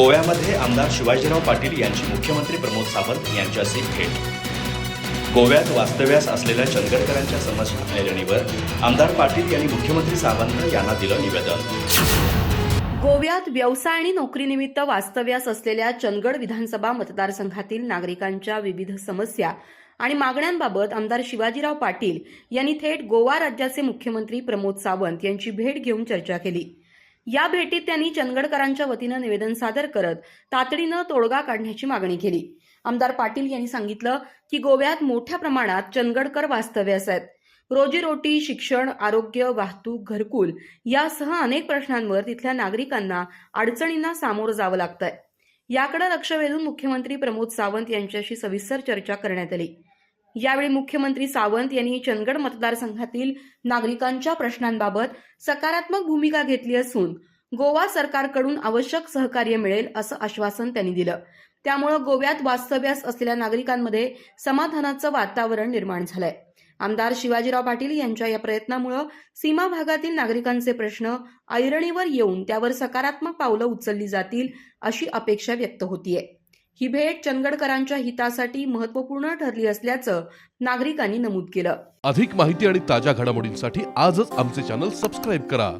गोव्यामध्ये आमदार शिवाजीराव पाटील यांची मुख्यमंत्री प्रमोद सावंत यांच्याशी भेट. गोव्यात वास्तव्यास असलेल्या चंदगडकरांच्या समस्या ऐरणीवर आमदार पाटील यांनी मुख्यमंत्री सावंत यांना दिलं निवेदन. गोव्यात व्यवसाय आणि नोकरीनिमित्त वास्तव्यास असलेल्या चंदगड विधानसभा मतदारसंघातील नागरिकांच्या विविध समस्या आणि मागण्यांबाबत आमदार शिवाजीराव पाटील यांनी थेट गोवा राज्याचे मुख्यमंत्री प्रमोद सावंत यांची भेट घेऊन चर्चा केली. या भेटीत त्यांनी चंदगडकरांच्या वतीनं निवेदन सादर करत तातडीनं तोडगा काढण्याची मागणी केली. आमदार पाटील यांनी सांगितलं की गोव्यात मोठ्या प्रमाणात चंदगडकर वास्तव्यास आहेत. रोजीरोटी शिक्षण आरोग्य वाहतूक घरकुल यासह अनेक प्रश्नांवर तिथल्या नागरिकांना अडचणींना सामोरं जावं लागतंय. याकडे लक्ष वेधून मुख्यमंत्री प्रमोद सावंत यांच्याशी सविस्तर चर्चा करण्यात आली. यावेळी मुख्यमंत्री सावंत यांनी चंदगड मतदारसंघातील नागरिकांच्या प्रश्नांबाबत सकारात्मक भूमिका घेतली असून गोवा सरकारकडून आवश्यक सहकार्य मिळेल असं आश्वासन त्यांनी दिलं. त्यामुळं गोव्यात वास्तव्यास असलेल्या नागरिकांमध्ये समाधानाचं वातावरण निर्माण झालंय. आमदार शिवाजीराव पाटील यांच्या या प्रयत्नामुळं सीमा भागातील नागरिकांचे प्रश्न ऐरणीवर येऊन त्यावर सकारात्मक पावलं उचलली जातील अशी अपेक्षा व्यक्त होतीये. ही भेट चंदगडकरांच्या हितासाठी महत्त्वपूर्ण ठरली असल्याचं नागरिकांनी नमूद केलं. अधिक माहिती आणि ताज्या घडामोडींसाठी आजच आमचे चॅनल सबस्क्राईब करा.